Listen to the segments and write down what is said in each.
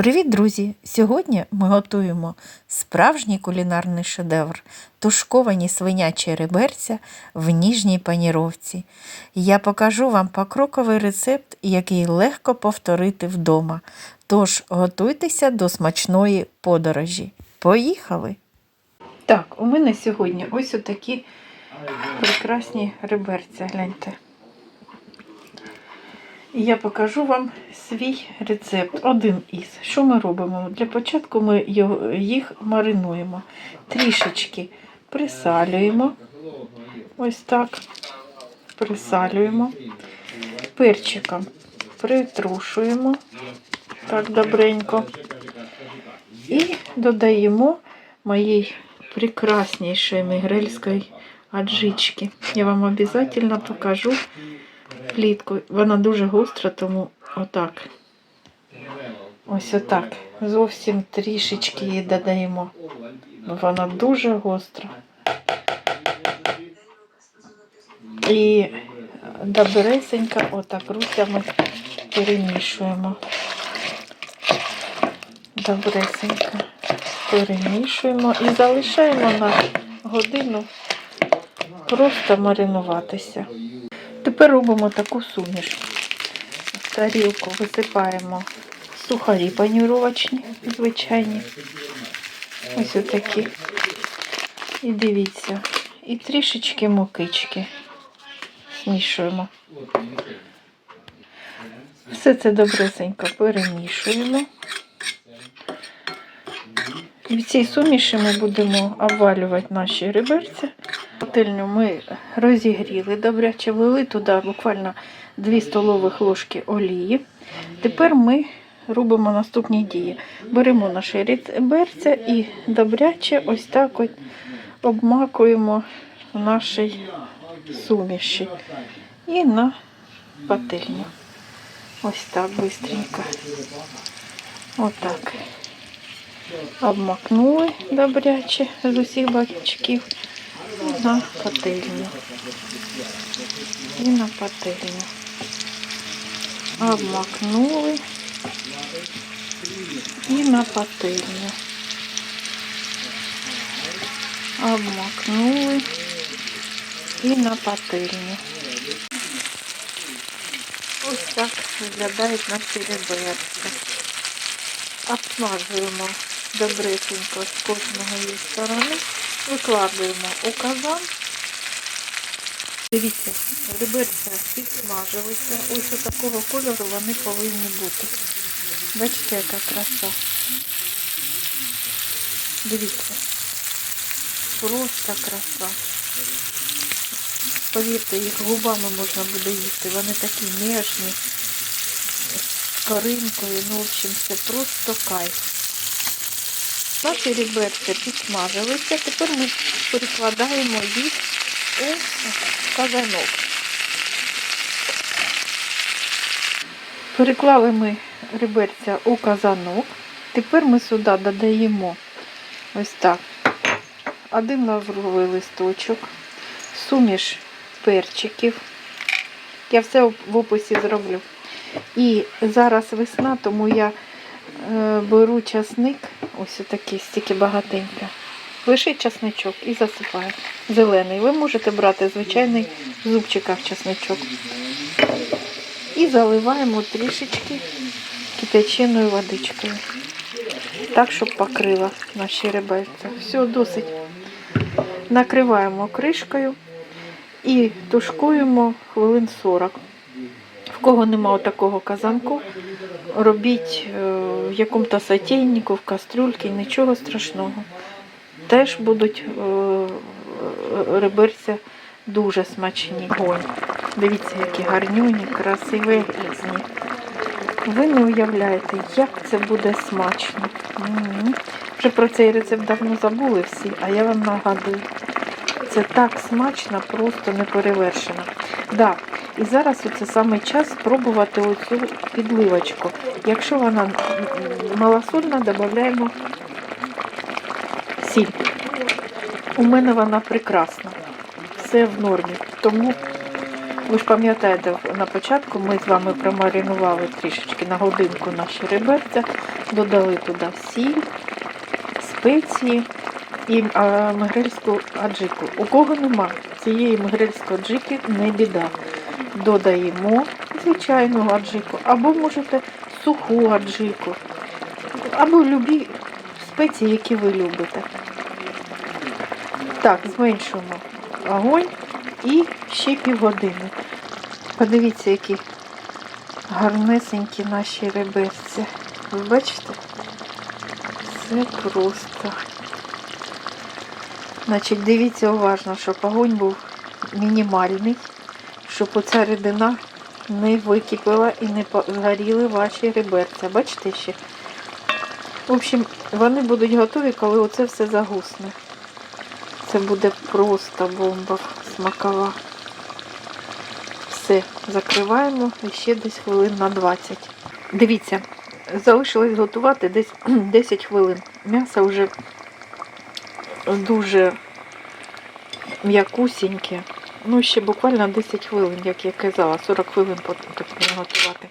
Привіт, друзі! Сьогодні ми готуємо справжній кулінарний шедевр тушковані свинячі реберця в ніжній паніровці. Я покажу вам покроковий рецепт, який легко повторити вдома. Тож готуйтеся до смачної подорожі. Поїхали! Так, у мене сьогодні ось отакі прекрасні реберця, гляньте. І я покажу вам свій рецепт. Один із. Що ми робимо? Для початку ми їх маринуємо. Трішечки присалюємо. Ось так. Присалюємо. Перчиком притрушуємо. Так, добренько. І додаємо моїй прекраснішої мігрельської аджички. Я вам обов'язково покажу плітку. Вона дуже гостра, тому отак. Ось отак. Зовсім трішечки її додаємо. Вона дуже гостра. І добресенько отак руцями перемішуємо. Добресенько перемішуємо і залишаємо на годину просто маринуватися. Тепер робимо таку суміш. В тарілку висипаємо сухарі панірувачні, звичайні. Ось отакі. І дивіться. І трішечки мукички змішуємо. Все це добресенько перемішуємо. В цій суміші ми будемо обвалювати наші реберця. Пательню ми розігріли добряче, влили туди буквально 2 столових ложки олії. Тепер ми робимо наступні дії. Беремо наші реберця і добряче ось так от обмакуємо в нашій суміші. І на пательню. Ось так бистренько. Отак. Обмакнули добряче з усіх бачків на пательню. І на пательню. Обмакнули і на пательню. Обмакнули і на пательню. Ось так виглядають наші реберця. Обсмажуємо добресенько з кожної сторони, викладуємо у казан. Дивіться, реберця підсмажилися. Ось у такого кольору вони повинні бути. Бачите, яка краса. Дивіться. Просто краса. Повірте, їх губами можна буде їсти. Вони такі ніжні, з коринкою. Ну, в общем, це просто кайф. Наші реберця підсмажилися. Тепер ми перекладаємо їх у казанок. Переклали ми реберця у казанок. Тепер ми сюди додаємо ось так. Один лавровий листочок, суміш перчиків. Я все в описі зроблю. І зараз весна, тому я беру часник, ось такий, стільки багатенько. Лише часничок і засипаю. Зелений. Ви можете брати звичайний в зубчиках часничок. І заливаємо трішечки кипяченою водичкою. Так, щоб покрила наші реберця. Все, досить. Накриваємо кришкою і тушкуємо хвилин 40. В кого нема такого казанку, робіть е, в якому-то сотейнику, в кастрюльці, нічого страшного. Теж будуть е, реберця дуже смачні. Ой, дивіться, які гарнюні, красиві різні. Ви не уявляєте, як це буде смачно. М. Вже про цей рецепт давно забули всі, а я вам нагадую. Це так смачно, просто неперевершено. Да. І зараз це саме час спробувати оцю підливочку. Якщо вона малосольна, додаємо сіль. У мене вона прекрасна. Все в нормі. Тому ви ж пам'ятаєте, на початку ми з вами промаринували трішечки на годинку наші реберця. додали туди сіль, спеції і мигрельську аджику. У кого нема цієї мигрельської аджики, не біда. Додаємо звичайну аджику, або можете суху аджику, або любі спеції, які ви любите. Так, зменшуємо огонь і ще півгодини. Подивіться, які гарнесенькі наші реберці. Ви бачите? Це просто. Значить, дивіться уважно, щоб огонь був мінімальний, щоб оця рідина не википіла і не по- згоріли ваші реберця. Бачите ще? В общем, вони будуть готові, коли оце все загусне. Це буде просто бомба смакова. Все, закриваємо і ще десь хвилин на 20. Дивіться, залишилось готувати десь 10 хвилин. М'ясо вже дуже м'якусіньке. Ну, ще буквально 10 хвилин, як я казала, 40 хвилин потрібно готувати.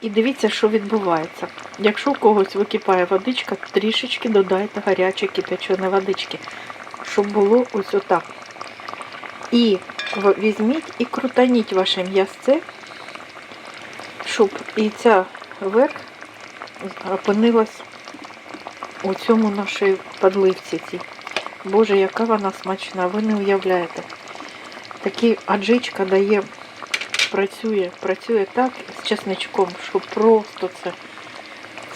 І дивіться, що відбувається. Якщо у когось википає водичка, трішечки додайте гарячої кипяченої водички, щоб було ось отак. І візьміть і крутаніть ваше м'ясце, щоб і ця верх опинилась у цьому нашій подливці. Боже, яка вона смачна, ви не уявляєте. Такі аджичка дає, працює, працює так з чесничком, що просто це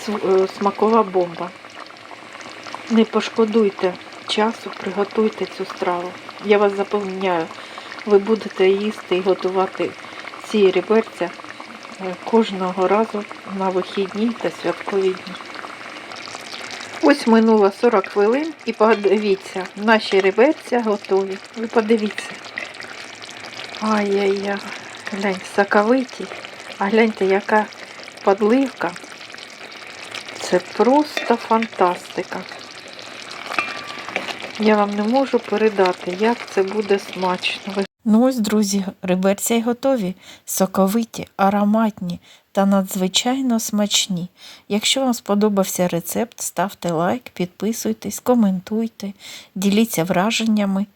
е, смакова бомба. Не пошкодуйте часу, приготуйте цю страву. Я вас запевняю, ви будете їсти і готувати ці реберця е, кожного разу на вихідні та святкові дні. Ось минуло 40 хвилин і подивіться, наші реберця готові. Ви подивіться. Ай-яй-яй, глянь, соковиті. А гляньте, яка подливка. Це просто фантастика. Я вам не можу передати, як це буде смачно. Ну ось, друзі, реберця й готові, соковиті, ароматні та надзвичайно смачні. Якщо вам сподобався рецепт, ставте лайк, підписуйтесь, коментуйте, діліться враженнями.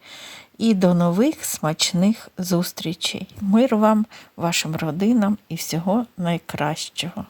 І до нових смачних зустрічей. Мир вам, вашим родинам і всього найкращого.